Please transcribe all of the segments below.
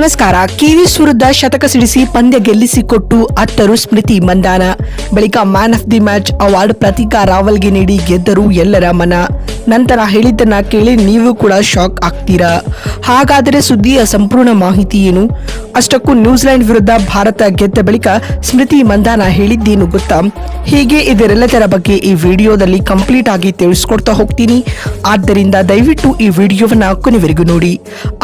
ನಮಸ್ಕಾರ. ಕಿವೀಸ್ ವಿರುದ್ಧ ಶತಕ ಸಿಡಿಸಿ ಪಂದ್ಯ ಗೆಲ್ಲಿಸಿಕೊಟ್ಟು ಅತ್ತರು ಸ್ಮೃತಿ ಮಂದಾನ. ಬಳಿಕ man of the match award Pratika ರಾವಲ್ಗೆ ನೀಡಿ ಗೆದ್ದರು ಎಲ್ಲರ ಮನ. ನಂತರ ಹೇಳಿದ್ದನ್ನ ಕೇಳಿ ನೀವು ಕೂಡ ಶಾಕ್ ಆಗ್ತೀರಾ? ಹಾಗಾದರೆ ಸುದ್ದಿಯ ಸಂಪೂರ್ಣ ಮಾಹಿತಿ ಏನು? ಅಷ್ಟಕ್ಕೂ ನ್ಯೂಜಿಲೆಂಡ್ ವಿರುದ್ಧ ಭಾರತ ಗೆದ್ದ ಬಳಿಕ ಸ್ಮೃತಿ ಮಂದಾನ ಹೇಳಿದ್ದೇನು ಗೊತ್ತಾ? ಹೀಗೆ ಇದರೆಲ್ಲದರ ಬಗ್ಗೆ ಈ ವಿಡಿಯೋದಲ್ಲಿ ಕಂಪ್ಲೀಟ್ ಆಗಿ ತಿಳಿಸ್ಕೊಡ್ತಾ ಹೋಗ್ತೀನಿ. ಆದ್ದರಿಂದ ದಯವಿಟ್ಟು ಈ ವಿಡಿಯೋವನ್ನ ಕೊನೆವರೆಗೂ ನೋಡಿ.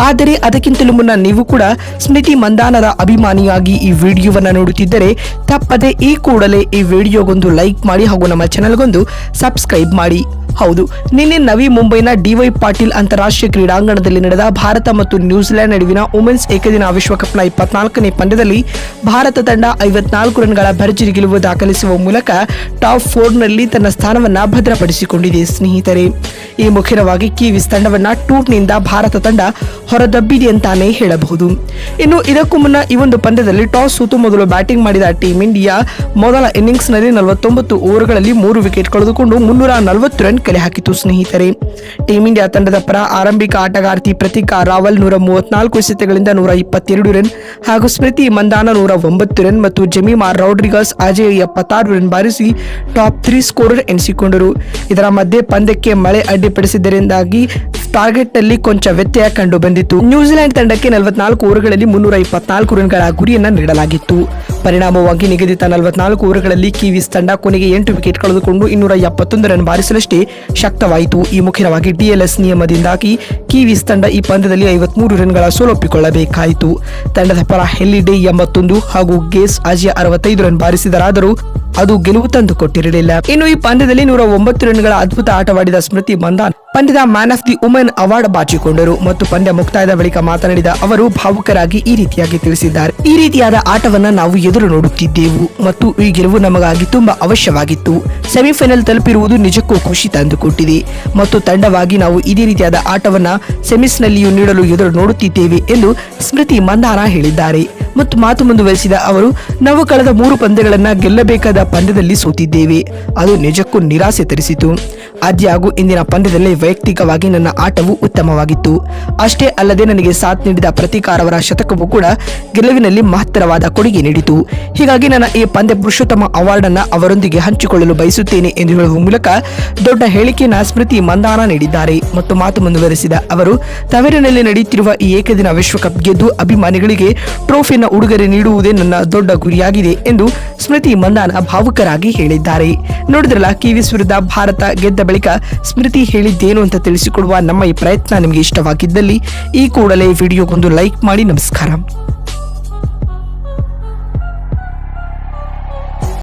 ಆದರೆ ಅದಕ್ಕಿಂತಲೂ ಮುನ್ನ ನೀವು ಕೂಡ ಸ್ಮೃತಿ ಮಂದಾನರ ಅಭಿಮಾನಿಯಾಗಿ ಈ ವಿಡಿಯೋವನ್ನ ನೋಡುತ್ತಿದ್ದರೆ ತಪ್ಪದೆ ಈ ಕೂಡಲೇ ಈ ವಿಡಿಯೋಗೊಂದು ಲೈಕ್ ಮಾಡಿ ಹಾಗೂ ನಮ್ಮ ಚಾನಲ್ಗೊಂದು ಸಬ್ಸ್ಕ್ರೈಬ್ ಮಾಡಿ. ಹೌದು, ನಿನ್ನೆ ನವಿ ಮುಂಬೈನ ಡಿವೈ ಪಾಟೀಲ್ ಅಂತಾರಾಷ್ಟ್ರೀಯ ಕ್ರೀಡಾಂಗಣದಲ್ಲಿ ನಡೆದ ಭಾರತ ಮತ್ತು ನ್ಯೂಜಿಲೆಂಡ್ ನಡುವಿನ ವುಮೆನ್ಸ್ ಏಕದಿನ ವಿಶ್ವಕಪ್ನ ಇಪ್ಪತ್ನಾಲ್ಕನೇ ಪಂದ್ಯದಲ್ಲಿ ಭಾರತ ತಂಡ ಐವತ್ನಾಲ್ಕು ರನ್ಗಳ ಭರ್ಜರಿ ಗೆಲುವು ದಾಖಲಿಸುವ ಮೂಲಕ ಟಾಪ್ ಫೋರ್ನಲ್ಲಿ ತನ್ನ ಸ್ಥಾನವನ್ನು ಭದ್ರಪಡಿಸಿಕೊಂಡಿದೆ, ಸ್ನೇಹಿತರೆ. ಈ ಮುಖ್ಯವಾಗಿ ಕಿವೀಸ್ ತಂಡವನ್ನ ಟೂರ್ನಿಂದ ಭಾರತ ತಂಡ ಹೊರದಬ್ಬಿದೆ ಅಂತಾನೆ ಹೇಳಬಹುದು. ಇನ್ನು ಇದಕ್ಕೂ ಮುನ್ನ ಈ ಒಂದು ಪಂದ್ಯದಲ್ಲಿ ಟಾಸ್ ಸೋತು ಮೊದಲು ಬ್ಯಾಟಿಂಗ್ ಮಾಡಿದ ಟೀಂ ಇಂಡಿಯಾ ಮೊದಲ ಇನ್ನಿಂಗ್ಸ್ನಲ್ಲಿ ನಲವತ್ತೊಂಬತ್ತು ಓವರ್ಗಳಲ್ಲಿ ಮೂರು ವಿಕೆಟ್ ಕಳೆದುಕೊಂಡು ಮುನ್ನೂರ ನಲವತ್ತು ರನ್ ಕಲೆ ಹಾಕಿತು, ಸ್ನೇಹಿತರೆ. ಟೀಂ ಇಂಡಿಯಾ ತಂಡದ ಪರ ಆರಂಭಿಕ ಆಟಗಾರ್ತಿ ಪ್ರತಿಕಾ ರಾವಲ್ ನೂರ ಮೂವತ್ನಾಲ್ಕು ಎಸೆತಗಳಿಂದ ನೂರ ಇಪ್ಪತ್ತೆರಡು ರನ್ ಹಾಗೂ ಸ್ಮೃತಿ ಮಂದಾನ ನೂರ ಒಂಬತ್ತು ರನ್ ಮತ್ತು ಜಮೀಮಾ ರೌಡ್ರಿಗಾಸ್, ಅಜಯ್ ಎಪ್ಪತ್ತಾರು ರನ್ ಬಾರಿಸಿ ಟಾಪ್ ತ್ರೀ ಸ್ಕೋರರ್ ಎನಿಸಿಕೊಂಡರು. ಇದರ ಮಧ್ಯೆ ಪಂದ್ಯಕ್ಕೆ ಮಳೆ ಅಡ್ಡಿಪಡಿಸಿದ್ದರಿಂದಾಗಿ ಟಾರ್ಗೆಟ್ನಲ್ಲಿ ಕೊಂಚ ವ್ಯತ್ಯಯ ಕಂಡು ಬಂದಿತ್ತು. ನ್ಯೂಜಿಲೆಂಡ್ ತಂಡಕ್ಕೆ ನಲವತ್ನಾಲ್ಕು ಓವರ್ಗಳಲ್ಲಿ ಮುನ್ನೂರ ಇಪ್ಪತ್ನಾಲ್ಕು ರನ್ಗಳ ಗುರಿಯನ್ನು ನೀಡಲಾಗಿತ್ತು. ಪರಿಣಾಮವಾಗಿ ನಿಗದಿತ ನಲವತ್ನಾಲ್ಕು ಓವರ್ಗಳಲ್ಲಿ ಕಿವೀಸ್ ತಂಡ ಕೊನೆಗೆ ಎಂಟು ವಿಕೆಟ್ ಕಳೆದುಕೊಂಡು ಇನ್ನೂರ ಎಪ್ಪತ್ತೊಂದು ರನ್ ಬಾರಿಸಲಷ್ಟೇ ಶಕ್ತವಾಯಿತು. ಈ ಮುಖ್ಯವಾಗಿ ಡಿಎಲ್ಎಸ್ ನಿಯಮದಿಂದಾಗಿ ಕಿವೀಸ್ ತಂಡ ಈ ಪಂದ್ಯದಲ್ಲಿ ಐವತ್ಮೂರು ರನ್ಗಳ ಸೋಲೊಪ್ಪಿಕೊಳ್ಳಬೇಕಾಯಿತು. ತಂಡದ ಪರ ಹೆಲ್ಲಿಡೆ ಎಂಬತ್ತೊಂದು ಹಾಗೂ ಗೇಸ್ ಅಜಯ ಅರವತ್ತೈದು ರನ್ ಬಾರಿಸಿದರಾದರೂ ಅದು ಗೆಲುವು ತಂದು ಕೊಟ್ಟಿರಲಿಲ್ಲ ಇನ್ನು ಈ ಪಂದ್ಯದಲ್ಲಿ ನೂರ ಒಂಬತ್ತು ರನ್ಗಳ ಅದ್ಭುತ ಆಟವಾಡಿದ ಸ್ಮೃತಿ ಮಂದಾನ್ ಪಂದ್ಯದ man of the women award ಬಾಚಿಕೊಂಡರು ಮತ್ತು ಪಂದ್ಯ ಮುಕ್ತಾಯದ ಬಳಿಕ ಮಾತನಾಡಿದ ಅವರು, ಭಾವುಕರಾಗಿ ಈ ರೀತಿಯಾಗಿ ತಿಳಿಸಿದ್ದಾರೆ. ಈ ರೀತಿಯಾದ ಆಟವನ್ನ ನಾವು ಎದುರು ನೋಡುತ್ತಿದ್ದೆವು ಮತ್ತು ಈ ಗೆಲುವು ನಮಗಾಗಿ ತುಂಬಾ ಅವಶ್ಯವಾಗಿತ್ತು. ಸೆಮಿಫೈನಲ್ ತಲುಪಿರುವುದು ನಿಜಕ್ಕೂ ಖುಷಿ ತಂದುಕೊಟ್ಟಿದೆ ಮತ್ತು ತಂಡವಾಗಿ ನಾವು ಇದೇ ರೀತಿಯಾದ ಆಟವನ್ನ ಸೆಮಿಸ್ನಲ್ಲಿಯೂ ನೀಡಲು ಎದುರು ನೋಡುತ್ತಿದ್ದೇವೆ ಎಂದು ಸ್ಮೃತಿ ಮಂದಾರ ಹೇಳಿದ್ದಾರೆ. ಮತ್ತು ಮಾತು ಮುಂದುವರಿಸಿದ ಅವರು, ನಾವು ಕಳೆದ ಮೂರು ಪಂದ್ಯಗಳನ್ನ ಗೆಲ್ಲಬೇಕಾದ ಪಂದ್ಯದಲ್ಲಿ ಸೋತಿದ್ದೇವೆ. ಅದು ನಿಜಕ್ಕೂ ನಿರಾಸೆ ತರಿಸಿತು. ಆದ್ಯಾಗೂ ಇಂದಿನ ಪಂದ್ಯದಲ್ಲಿ ವೈಯಕ್ತಿಕವಾಗಿ ನನ್ನ ಆಟವು ಉತ್ತಮವಾಗಿತ್ತು. ಅಷ್ಟೇ ಅಲ್ಲದೆ ನನಗೆ ಸಾಥ್ ನೀಡಿದ ಪ್ರತೀಕಾರವರ ಶತಕವೂ ಕೂಡ ಗೆಲುವಿನಲ್ಲಿ ಮಹತ್ತರವಾದ ಕೊಡುಗೆ ನೀಡಿತು. ಹೀಗಾಗಿ ನನ್ನ ಈ ಪಂದ್ಯ ಪುರುಷೋತ್ತಮ ಅವಾರ್ಡ್ ಅನ್ನ ಅವರೊಂದಿಗೆ ಹಂಚಿಕೊಳ್ಳಲು ಬಯಸುತ್ತೇನೆ ಎಂದು ಹೇಳುವ ಮೂಲಕ ದೊಡ್ಡ ಹೇಳಿಕೆಯನ್ನು ಸ್ಮೃತಿ ಮಂದಾನ ನೀಡಿದ್ದಾರೆ. ಮತ್ತು ಮಾತು ಮುಂದುವರೆಸಿದ ಅವರು, ತವರಿನಲ್ಲಿ ನಡೆಯುತ್ತಿರುವ ಈ ಏಕದಿನ ವಿಶ್ವಕಪ್ ಗೆದ್ದು ಅಭಿಮಾನಿಗಳಿಗೆ ಟ್ರೋಫಿಯನ್ನು ಉಡುಗೊರೆ ನೀಡುವುದೇ ನನ್ನ ದೊಡ್ಡ ಗುರಿಯಾಗಿದೆ ಎಂದು ಸ್ಮೃತಿ ಮಂದಾನ ಭಾವುಕರಾಗಿ ಹೇಳಿದ್ದಾರೆ. ನೋಡಿದ್ರಲ್ಲ, ಕಿವೀಸ್ ವಿರುದ್ಧ ಭಾರತ ಗೆದ್ದ ಬಳಿಕ ಸ್ಮೃತಿ ಹೇಳಿದ್ದೇನು ಅಂತ ತಿಳಿಸಿಕೊಡುವ ಈ ಪ್ರಯತ್ನ ನಿಮಗೆ ಇಷ್ಟವಾಗಿದ್ದಲ್ಲಿ ಈ ಕೂಡಲೇ ವಿಡಿಯೋಗೊಂದು ಲೈಕ್ ಮಾಡಿ ನಮಸ್ಕಾರ.